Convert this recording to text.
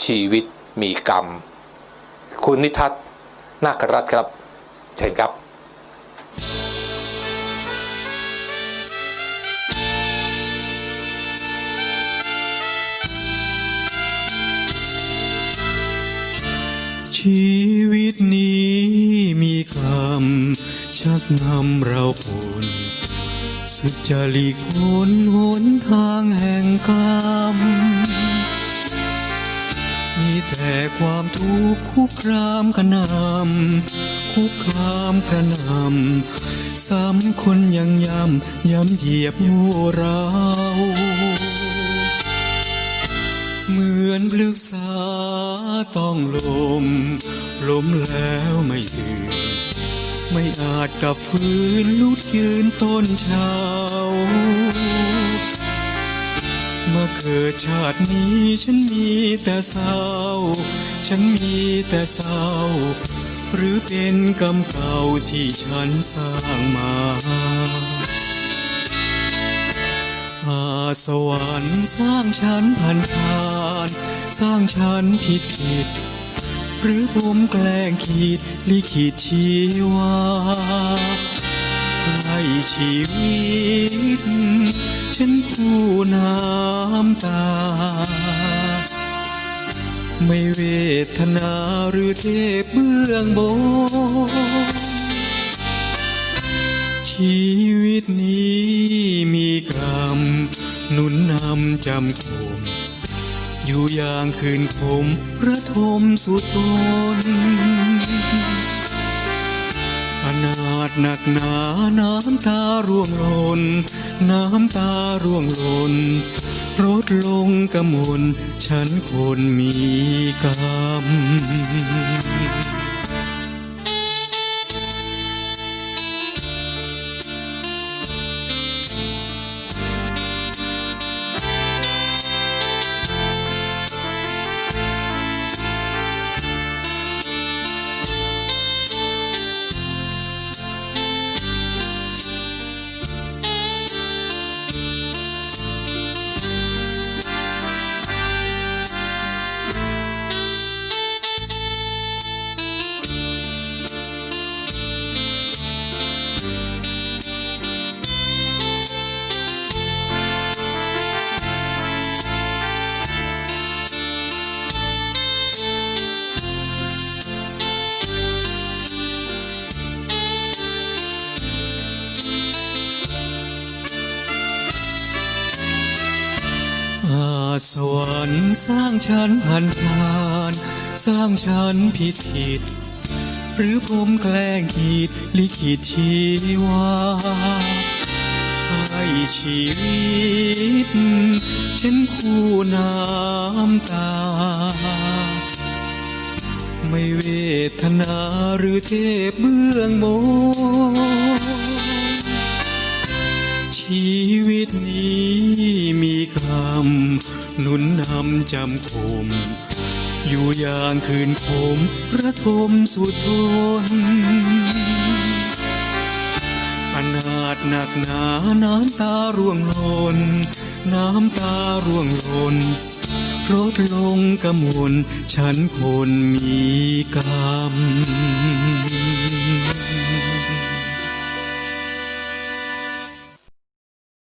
ชีวิตมีกรรม คุณนิทัศน์นาครัตน์ครับ เชิญครับ ชีวิตนี้มีคำชักนำเราผลสุดจะหลีกพ้นหนทางแห่งกรรม แต่ความทุกข์คุกครามกระหนำคุกคามกระหนำซ้ำคนยังย้ำย้ำเหยียบงูเราเหมือนพฤกษาต้องลมล้มแล้วไม่ยืนไม่อาจกลับฟื้นลุดยืนต้นเช้า วมาเกิดชาตินี้ฉันมีแต่เศร้า ฉันมีแต่เศร้า หรือเป็นกรรมเก่าที่ฉันสร้างมาอาสวรรค์สร้างฉันผ่านผ่านสร้างฉันผิดผิด หรือผมแกล้งขีดลิขิตชีวาให้ชีวิต ฉันคู่น้ำตา ไม่เวทนาหรือเทพเบื้องบนชีวิตนี้มีกรรมหนุนนำจำคม อยู่อย่างคืนคมระทมสุทน นาดหนักหนาน้ำตาร่วงหล่นน้ำตาร่วงหล่นรดลงกระมลฉันคนมีกรรม สวรรค์สร้างฉันผ่านผ่าน สร้างฉันผิดผิด หรือผมแกล้งขีดลิขิตชีวาให้ชีวิต ฉันคู่น้ำตา ไม่เวทนาหรือเทพเบื้องบน ชีวิตนี้มีคำหนุนนำจำคม อยู่อย่างคืนคมระทมสุดทนอนาถหนักหนาน้ำตาร่วงหล่นน้ำตาร่วงหล่นรดลงกระมวลฉันคนมีกรรม